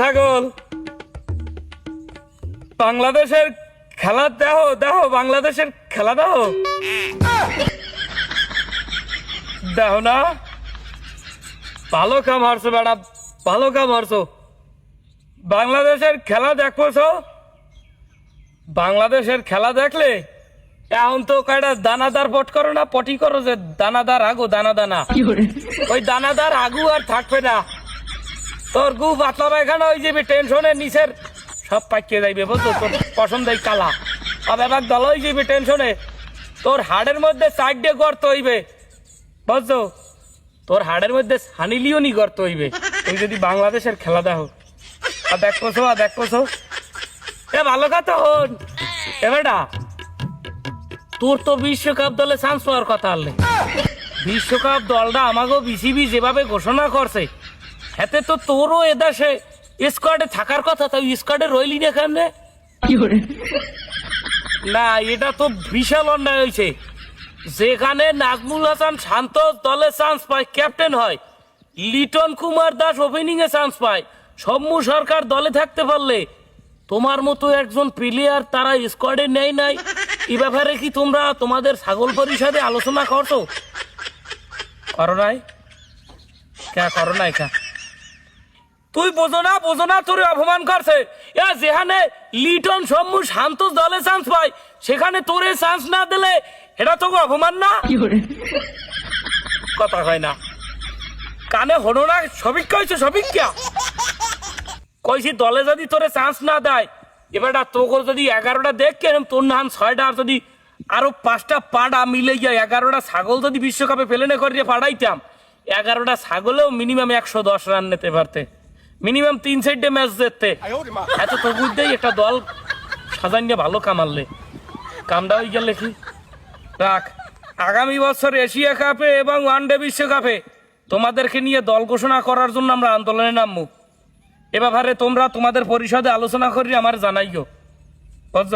ছাগল। বাংলাদেশের খেলা দেখো দেখো বাংলাদেশের খেলা দেখো দেখো না? ভালো কাম হারছো ম্যাডাম ভালো কাম হারছো। বাংলাদেশের খেলা দেখছ বাংলাদেশের খেলা দেখলে এখন তো কয়টা দানাদার পট করো না পটি করো যে দানাদার আগু দানা দানা ওই দানাদার আগু আর থাকবে না। তোর গু পাতলা পায়খানা ওই যাবে টেনশনের নিচের সব পাকিয়ে যাইবে, বুঝছ? তোর পছন্দের কালা। আর এবার দল হয়ে যাবে টেনশনে, তোর হাড়ের মধ্যে সাইডে গর্ত হইবে, বুঝছ? তোর হাড়ের মধ্যে হানিলিওনি গর্ত হইবে। তুই যদি বাংলাদেশের খেলা দেখো। আর দেখ দেখছোস আর দেখ দেখছোস এ ভালো কথা হন। এ বেটা, তোর তো বিশ্বকাপ দলে চান্স পাওয়ার কথা আনলে। বিশ্বকাপ দলটা আমাকেও বিসিবি যেভাবে ঘোষণা করছে এতে তো তোরও এদেশে স্কোয়াডে থাকার কথা তাই স্কোয়াডে রইলি না কেমনে না এটা তো বিশাল অন্যায় হয়েছে। যেখানে নাজমুল হাসান শান্ত দলে চান্স পায় ক্যাপ্টেন হয়। লিটন কুমার দাস ওপেনিং এ চান্স পায়। সম্মু সরকার দলে থাকতে পারলে তোমার মতো একজন প্লেয়ার তারা স্কোয়াডে নেই নাই। এ ব্যাপারে কি তোমরা তোমাদের ছাগল পরিষদে আলোচনা করছ? করো নাই? কে করো নাই কা? তুই বোঝো না বোঝো না তোর অপমান করছে। এ যেখানে লিটন সম্মু শান্ত দলে চান্স পায় সেখানে তোরে চান্স না দিলে এটা তোকে অপমান না? কথা হয় না। কানে হলো না সবিক কইছে সবিক কিয়া কইছি দলে যদি তোরে চান্স না দেয় এবারটা তোকে যদি এগারোটা দেখ কেন তোর নাম ছয়টা আর যদি আরও পাঁচটা পাড়া মিলে গিয়ে এগারোটা ছাগল যদি বিশ্বকাপে প্লেনে করিয়ে পাঠাইতাম এগারোটা ছাগলেও মিনিমাম একশো দশ রান নিতে পারতে। মিনিমাম তিন সাইডে ম্যাচ দেখতে এত তবু দেয় একটা দল সাজাইয়ে ভালো কামাললে কামটা হয়ে গেলে কি? রাখ আগামী বছর এশিয়া কাপে এবং ওয়ানডে বিশ্বকাপে তোমাদেরকে নিয়ে দল ঘোষণা করার জন্য আমরা আন্দোলনে নামবো। এ ব্যাপারে তোমরা তোমাদের পরিষদে আলোচনা করি আমার জানাইও। বুঝছ?